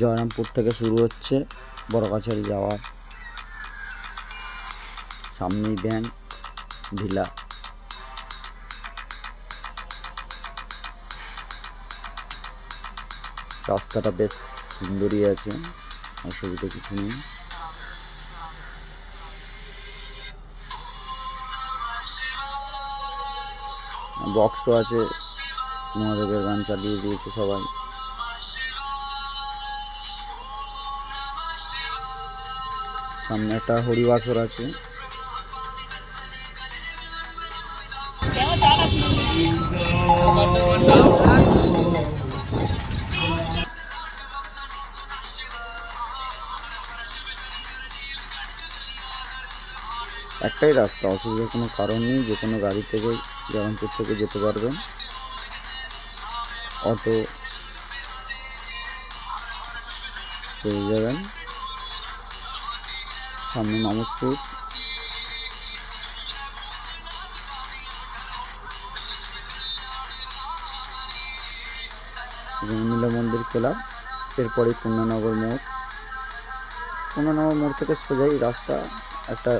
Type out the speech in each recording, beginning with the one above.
জয়রামপুর থেকে শুরু হচ্ছে বড় কাছারি যাওয়ার। সামনেই ব্যাংক, ভিলা। রাস্তাটা বেশ সুন্দরই আছে, অসুবিধা কিছু নেই। বক্সও আছে, মহাদেবের গান চালিয়ে দিয়েছে সবাই। সামনে একটা হরিবাসর আছে। একটাই রাস্তা, অসুবিধার কোনো কারণ নেই, যে কোনো গাড়ি থেকে জয়রামপুর থেকে যেতে পারবেন। অটো পেয়ে যাবেন। সামনে মামুদপুর নীলা মন্দির ক্লাব এরপরে পূর্ণনগর মোড়। পূর্ণনগর মোড় থেকে সোজাই রাস্তা, একটা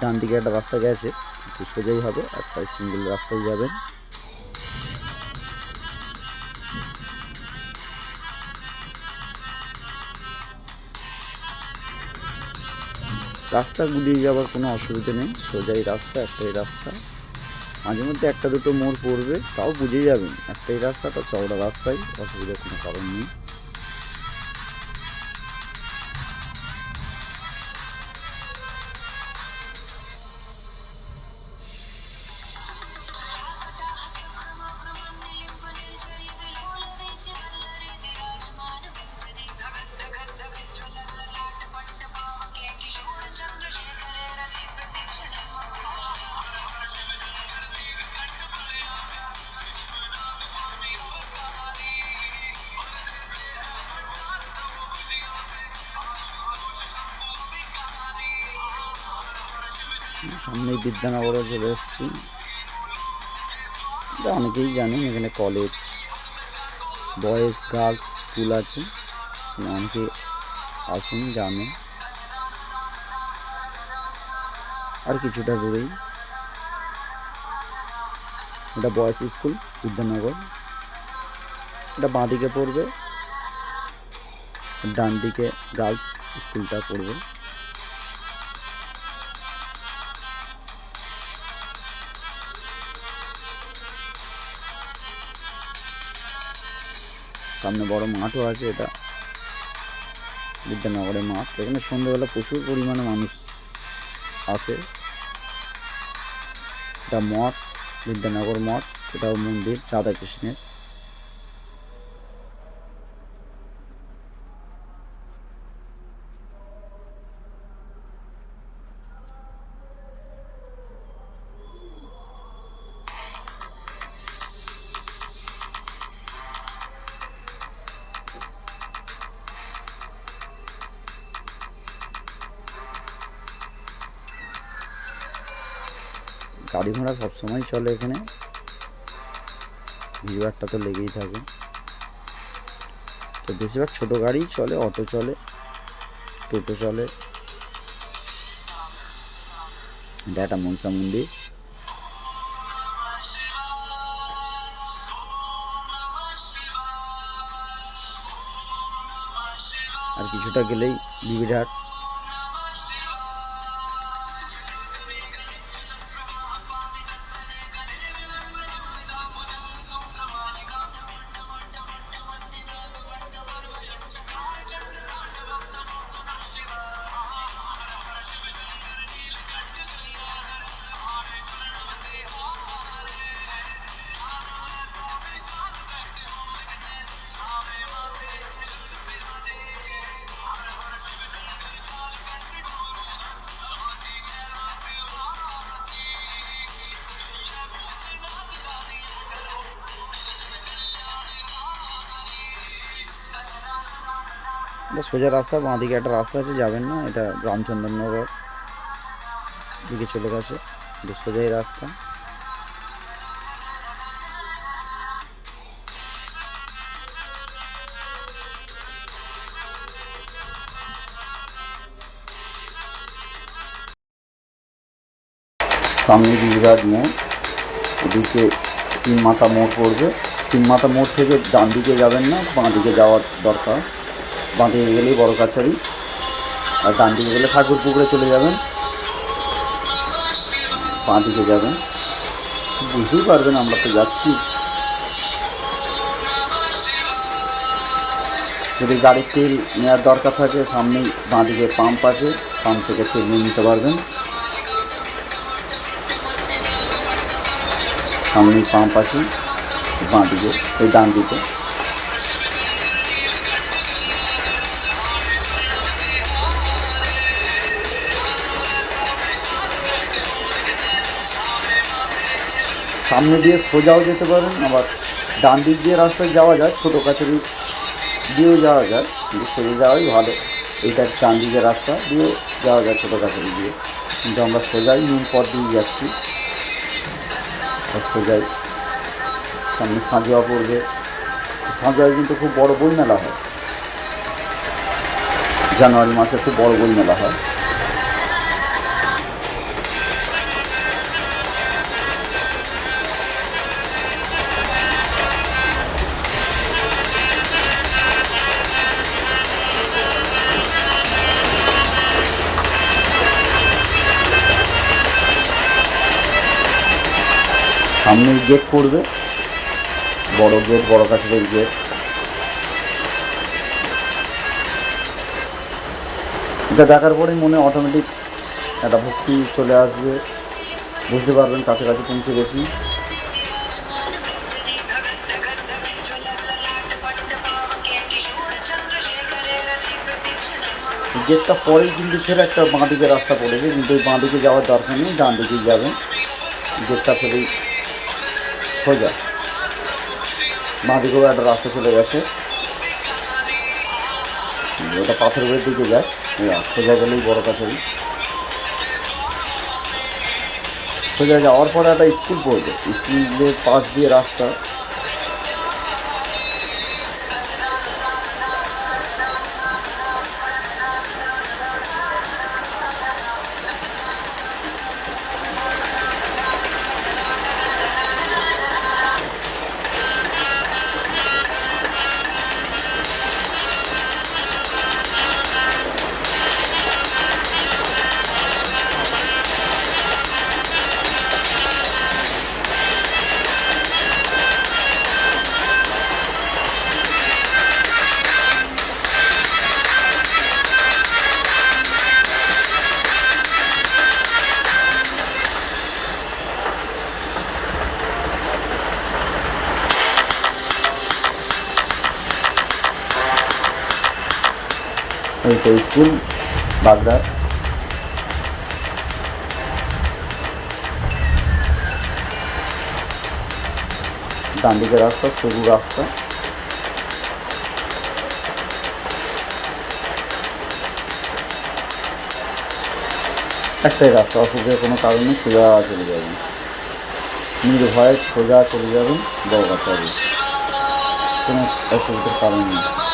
ডান দিকে একটা রাস্তা গেছে সোজাই হবে একটা সিঙ্গেল রাস্তায় যাবেন। রাস্তা গুলিয়ে যাওয়ার কোনো অসুবিধা নেই সোজাই রাস্তা, একটাই রাস্তা। মাঝে মধ্যে একটা দুটো মোড় পড়বে, তাও বুঝে যাবেন, একটাই রাস্তা, তো চওড়া রাস্তায় অসুবিধার কোনো কারণ নেই। সামনেই বিদ্যানগরে চলে এসেছি। অনেকেই জানেন, এখানে কলেজ বয়েজ গার্লস স্কুল আছে। অনেকে আসেন জানেন আর কিছুটা দূরেই। এটা বয়েজ স্কুল বিদ্যানগর। এটা বাঁদিকে পড়বে ডান দিকে গার্লস স্কুলটা পড়বে। সামনে বড় মাঠও আছে এটা। বিদ্যানগরের মাঠ। এখানে সন্ধ্যেবেলা প্রচুর পরিমাণে মানুষ আসে। এটা মঠ, বিদ্যানগর মঠ, এটাও মন্দির, রাধাকৃষ্ণের। গাড়ি ঘোড়া সবসময় চলে এখানে। ভিড়ভাড়টা তো লেগেই থাকে। তো বেশিরভাগ ছোটো গাড়িই চলে, অটো চলে, টোটো চলে। এটা একটা মনসা মন্দির। আর কিছুটা গেলেই বিবিরহাট সোজা রাস্তা বাঁ দিকে একটা রাস্তা আছে, যাবেন না, এটা রামচন্দ্রনগর দিকে চলে গেছে সোজাই রাস্তা। সামনে গুজরাট মোড় ওদিকে তিন মাথা মোড় পড়বে। তিন মাথা মোড় থেকে ডান দিকে যাবেন না, বাঁ দিকে যাওয়ার দরকার। বাঁ দিকে গেলেই বড় কাছারি। আর ডান দিকে গেলে ঠাকুর পুকুরে চলে যাবেন। বাঁ দিকে যাবেন। বুঝতেই পারবেন আমরা তো যাচ্ছি। যদি গাড়ির তেল নেওয়ার দরকার থাকে, সামনেই বাঁ দিকে পাম্প আছে। পাম্প থেকে তেল নিয়ে নিতে পারবেন। সামনেই পাম্প আছে। বাঁ দিকে, এই ডান দিকে। সামনে দিয়ে সোজাও যেতে পারেন, আবার ডান দিক দিয়ে রাস্তায় যাওয়া যায়, ছোটো কাছারি দিয়েও যাওয়া যায়, কিন্তু সোজা যাওয়াই ভালো। এইটা ডান দিকের রাস্তা দিয়ে যাওয়া যায় ছোটো কাছারি দিয়ে। কিন্তু আমরা সোজাই মেন পথ দিয়ে যাচ্ছি। আর সোজাই সামনে সাঁজোয়া পড়বে সাঁজোয়ায় কিন্তু খুব বড় বই মেলা হয়। জানুয়ারি মাসে খুব বড় বই মেলা হয়। সামনে গেট পড়বে। বড় গেট বড় কাছের গেট এটা দেখার পরেই মনে অটোমেটিক একটা ভক্তি চলে আসবে। বুঝতে পারবেন কাছাকাছি পৌঁছে গেছি। গেটটা পরেই কিন্তু ফের একটা বাঁ দিকে রাস্তা পড়েছে, কিন্তু ওই বাঁ দিকে যাওয়ার দরকার নেই, ডান দিকেই যাবেন। গেটটা ফেলেই সোজা বাঁ দিকেও একটা রাস্তা চলে গেছে। ওটা পাথর পাথরের দিকে যায়। সোজা গেলেই বড় কাছারি সোজা যাওয়ার পরে একটা স্কুল পড়বে স্কুলের পাশ দিয়ে রাস্তা। এই স্কুল, বাগদা। ডান দিকে রাস্তা, সরু রাস্তা। একটাই রাস্তা অসুবিধার কোনো কারণ সোজা চলে যাবেন। নির্ভয়ে সোজা চলে যাবেন, বড় কথা কোনো অসুবিধার কারণ নেই।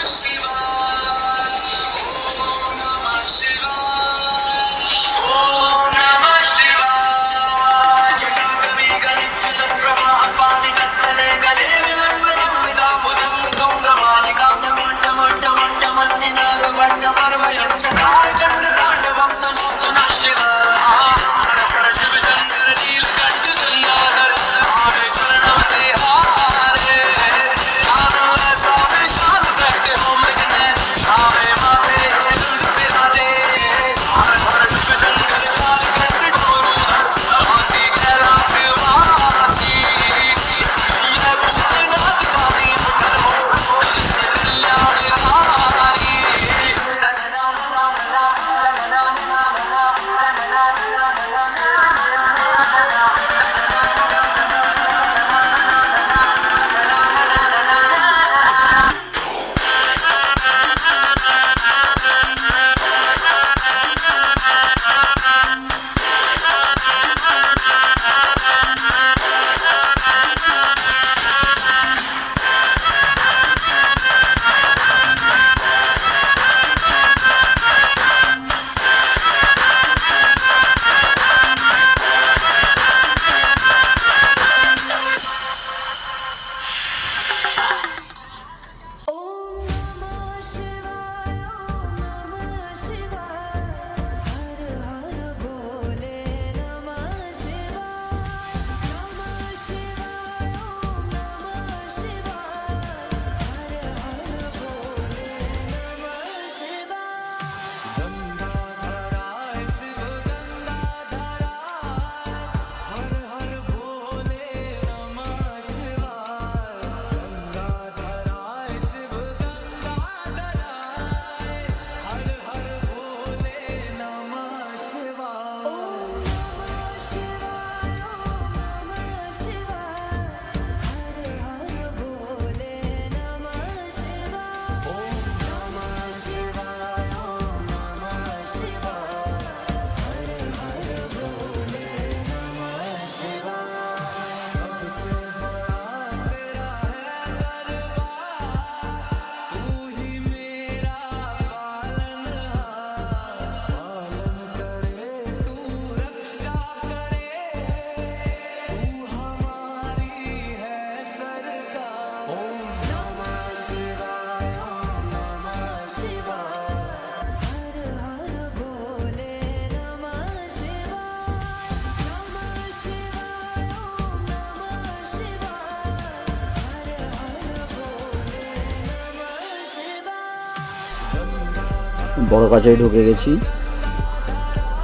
বড় কাছারি ঢুকে গেছি।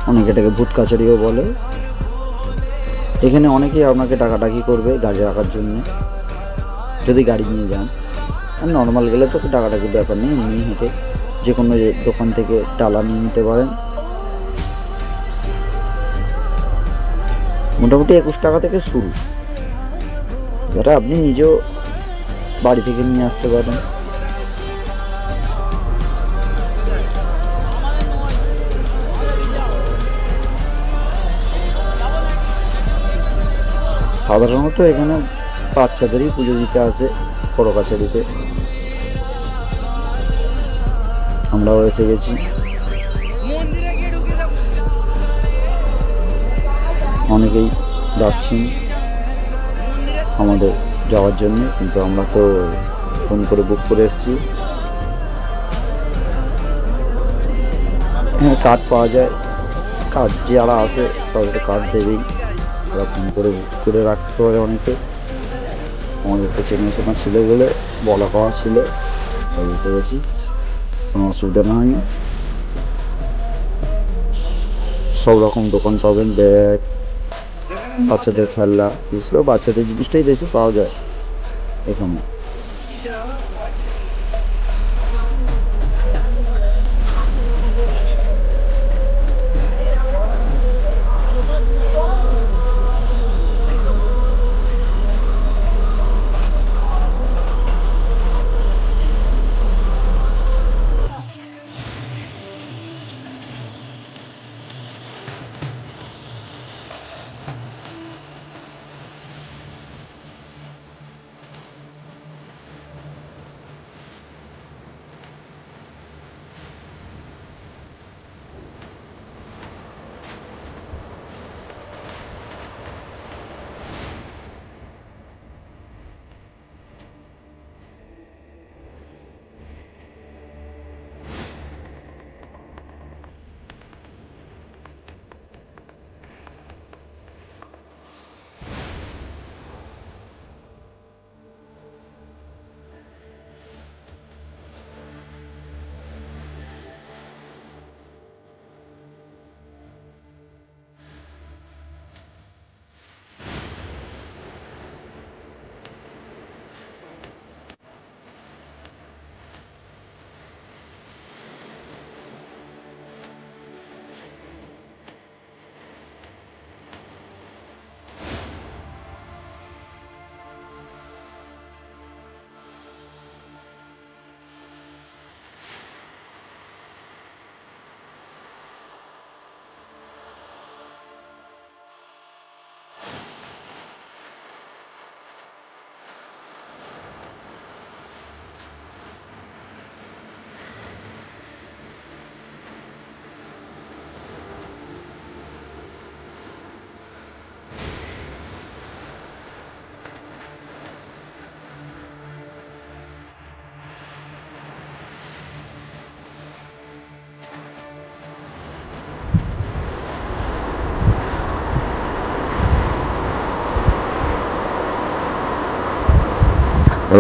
অনেকে এটাকে ভূত কাছারিও বলে। এখানে অনেকেই আপনাকে ডাকাডাকি করবে গাড়ি রাখার জন্য। যদি গাড়ি নিয়ে যান। আর নর্মাল গেলে তো ডাকাডাকির ব্যাপার নেই, এমনি হেঁটে যে কোনো দোকান থেকে টালা নিয়ে নিতে পারেন। মোটামুটি একুশ টাকা থেকে শুরু। এবারে আপনি নিজেও বাড়ি থেকে নিয়ে আসতে পারেন। সাধারণত এখানে বাচ্চাদেরই পুজো দিতে আসে বড় কাছারিতে। আমরাও এসে গেছি। অনেকেই যাচ্ছেন আমাদের যাওয়ার জন্য, কিন্তু আমরা তো ফোন করে বুক করে এসেছি। হ্যাঁ কার্ড পাওয়া যায়। কার্ড যারা আসে তাদের কার্ড দেবেই। ফোন করে করে রাখতে পারে অনেকে আমাদের তো চেনাশোনা ছিল বলে, বলা কওয়া ছিল। তাই পেরেছি। কোনো অসুবিধা না হয়নি সব রকম দোকান পাবেন, ব্যাগ, বাচ্চাদের খেলনা। করে বাচ্চাদের জিনিসটাই বেশি পাওয়া যায় এখানে।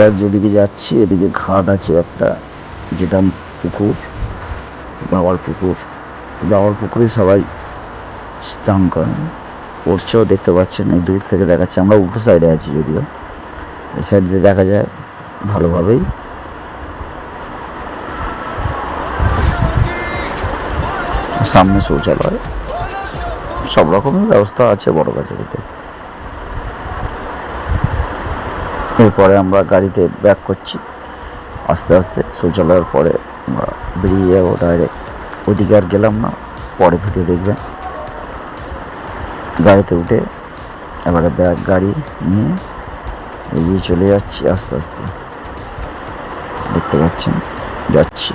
এবার যেদিকে যাচ্ছি, এদিকে ঘাট আছে একটা, যেটা পুকুর, বাবার পুকুর। বাবার পুকুরে সবাই স্নান করেন পড়ছেও দেখতে পাচ্ছেন, এই দূর থেকে দেখাচ্ছে। আমরা উল্টো সাইডে আছি যদিও। এই সাইড দিয়ে দেখা যায় ভালোভাবেই। সামনে শৌচালয়। সব রকমের ব্যবস্থা আছে বড় কাছারিতে এরপরে আমরা গাড়িতে ব্যাক করছি। আস্তে আস্তে শৌচালয়ের পরে আমরা বেরিয়ে যাব ডাইরেক্ট ওদিকে আর গেলাম না। পরে ভিডিও দেখবেন। গাড়িতে উঠে এবারে ব্যাগ, গাড়ি নিয়ে এগিয়ে চলে যাচ্ছি আস্তে আস্তে। দেখতে পাচ্ছেন? যাচ্ছি।